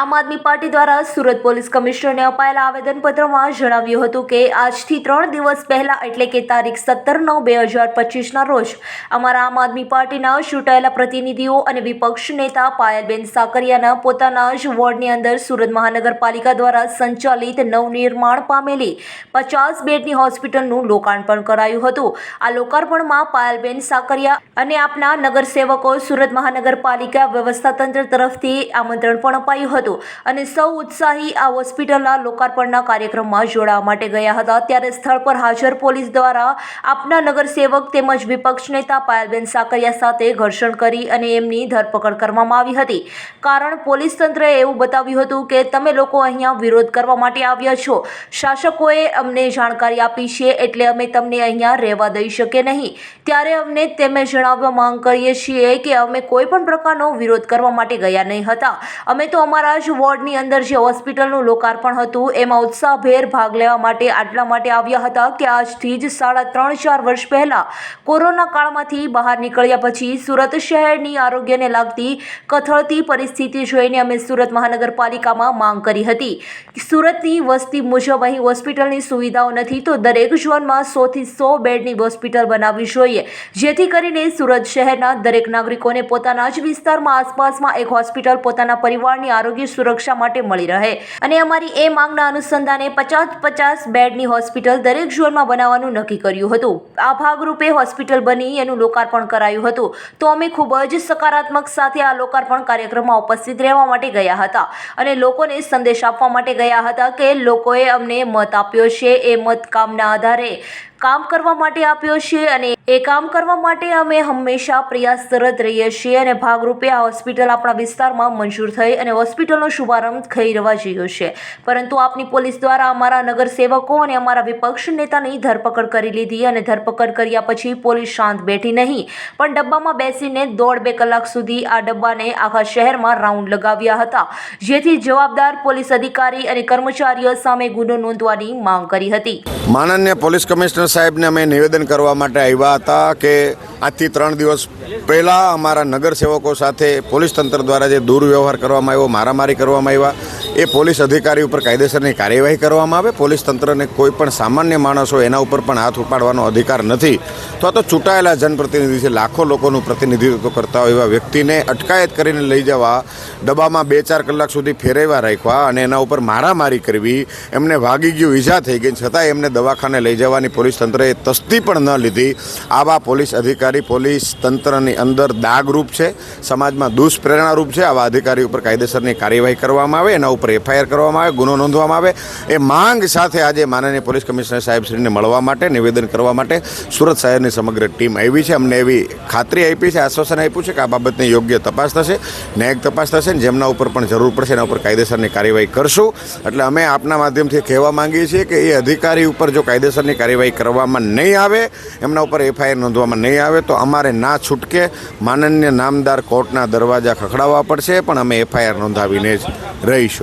આમ આદમી પાર્ટી દ્વારા સુરત પોલીસ કમિશનરને અપાયેલા આવેદનપત્રમાં જણાવ્યું હતું કે આજથી ત્રણ દિવસ પહેલા, એટલે કે તારીખ સત્તર નવ બે હજાર પચીસના રોજ, અમારા આમ આદમી પાર્ટીના ચૂંટાયેલા પ્રતિનિધિઓ અને વિપક્ષ નેતા પાયલબેન સાકરિયાના પોતાના જ વોર્ડની અંદર સુરત મહાનગરપાલિકા દ્વારા સંચાલિત નવનિર્માણ પામેલી પચાસ બેડની હોસ્પિટલનું લોકાર્પણ કરાયું હતું. આ લોકાર્પણમાં પાયલબેન સાકરિયા અને આપના નગરસેવકો સુરત મહાનગરપાલિકા વ્યવસ્થા તંત્ર તરફથી આમંત્રણ પણ અપાયું હતું. અને સૌ ઉત્સાહી આ હોસ્પિટલના લોકાર્પણના કાર્યક્રમમાં જોડાવા માટે ગયા હતા. ત્યારે સ્થળ પર હાજર પોલીસ દ્વારા આપના નગરસેવક તેમજ વિપક્ષ નેતા પાયલબેન સાકરિયા સાથે ઘર્ષણ કરી અને એમની ધરપકડ કરવામાં આવી હતી. કારણ પોલીસ તંત્રએ એવું બતાવ્યું હતું કે તમે લોકો અહીંયા વિરોધ કરવા માટે આવ્યા છો. શાસકોએ અમને જાણકારી આપી છે એટલે અમે તમને અહીંયા રહેવા દઈ શકે નહીં. ત્યારે અમને તેમે જણાવવા માંગ કરીએ છીએ કે અમે કોઈ પણ પ્રકારનો વિરોધ કરવા માટે ગયા નહીં હતા. અમે તો અમારા જ વોર્ડની અંદર જે હોસ્પિટલનું લોકાર્પણ હતું, એમાં ઉત્સાહભેર ભાગ લેવા માટે આટલા માટે આવ્યા હતા કે આજથી જ સાડા ત્રણ ચાર વર્ષ પહેલાં કોરોના કાળમાંથી બહાર નીકળ્યા પછી સુરત શહેરની આરોગ્યને લાગતી કથળતી પરિસ્થિતિ જોઈને અમે સુરત મહાનગરપાલિકામાં માંગ કરી હતી. સુરતની વસ્તી મુજબ અહીં હોસ્પિટલની સુવિધાઓ નથી, તો દરેક ઝોનમાં સોથી સો બેડની હોસ્પિટલ બનાવવી જોઈએ. જેથી કરીને સુરત શહેરના દરેક નાગરિકોને પોતાના જ વિસ્તારમાં આસપાસમાં એક હોસ્પિટલ, પોતાના પરિવારની આરોગ્ય સુરક્ષા માટે મળી રહે. અને અમારી એ માંગના અનુસંધાને પચાસ પચાસ બેડની હોસ્પિટલ દરેક ઝોનમાં બનાવવાનું નક્કી કર્યું હતું. આ ભાગરૂપે હોસ્પિટલ બની એનું લોકાર્પણ કરાયું હતું. તો અમે ખૂબ જ સકારાત્મક સાથે આ લોકાર્પણ કાર્યક્રમમાં ઉપસ્થિત રહેવા માટે ગયા હતા. અને લોકોને સંદેશ આપવા માટે ગયા હતા કે લોકોએ અમને મત આપ્યો છે. એ મત કામના આધારે કામ કરવા માટે આપ્યો છે અને એ કામ કરવા માટે અમે હંમેશા પ્રયાસરત રહીએ છીએ અને ભાગરૂપે આ હોસ્પિટલ આપણા વિસ્તારમાં મંજૂર થઈ અને હોસ્પિટલનો શુભારંભ થઈ રહેવા જયો છે. પરંતુ આપની પોલીસ દ્વારા અમારા નગરસેવકો અને અમારા વિપક્ષ નેતાની ધરપકડ કરી લીધી અને ધરપકડ કર્યા પછી પોલીસ શાંત બેઠી નહીં. પણ ડબ્બામાં બેસીને દોઢ બે કલાક સુધી આ ડબ્બાને આખા શહેરમાં રાઉન્ડ લગાવ્યા હતા, જેથી જવાબદાર પોલીસ અધિકારી અને કર્મચારીઓ સામે ગુનો નોંધવાની માંગ કરી હતી. માનન્ય પોલીસ કમિશનર સાહેબને અમે નિવેદન કરવા માટે આવ્યા હતા કે આજથી ત્રણ દિવસ પહેલાં અમારા નગરસેવકો સાથે પોલીસ તંત્ર દ્વારા જે દુર્વ્યવહાર કરવામાં આવ્યો, મારામારી કરવામાં આવ્યા, એ પોલીસ અધિકારી ઉપર કાયદેસરની કાર્યવાહી કરવામાં આવે, પોલીસ તંત્રને કોઈ પણ સામાન્ય માણસો એના ઉપર પણ હાથ ઉપાડવાનો અધિકાર નથી. તો તો ચૂંટાયેલા જનપ્રતિનિધિ છે, લાખો લોકોનું પ્રતિનિધિત્વ કરતા હોય એવા વ્યક્તિને અટકાયત કરીને લઈ જવા, ડબ્બામાં બે ચાર કલાક સુધી ફેરવ્યા રાખવા અને એના ઉપર મારામારી કરવી, એમને વાગી ગયું, ઈજા થઈ ગઈ, છતાં એમને દવાખાને લઈ જવાની પોલીસ તંત્રએ તસ્તી પણ ન લીધી. આવા પોલીસ અધિકારી પોલીસ તંત્રની અંદર દાગરૂપ છે. સમાજમાં દુષ્પ્રેરણારૂપ છે. આવા અધિકારી ઉપર કાયદેસરની કાર્યવાહી કરવામાં આવે, એના ઉપર એફઆઈઆર કરવામાં આવે, ગુનો નોંધવામાં આવે. એ માંગ સાથે આજે માનનીય પોલીસ કમિશનર સાહેબશ્રીને મળવા માટે, નિવેદન કરવા માટે સુરત શહેરની સમગ્ર ટીમ આવી છે. અમને એવી ખાતરી આપી છે, આશ્વાસન આપ્યું છે કે આ બાબતની યોગ્ય તપાસ થશે, ન્યાયિક તપાસ થશે ને જેમના ઉપર પણ જરૂર પડશે, એના ઉપર કાયદેસરની કાર્યવાહી કરશું. એટલે અમે આપના માધ્યમથી કહેવા માંગીએ છીએ કે એ અધિકારી ઉપર જો કાયદેસરની કાર્યવાહી કરવામાં નહીં આવે, એમના ઉપર એફઆઈઆર નોંધવામાં નહીં આવે, તો અમારે ના છૂટકે માનન્ય નામદાર કોર્ટના દરવાજા ખખડાવવા પડશે, પણ અમે એફઆઈઆર નોંધાવીને જ રહીશું.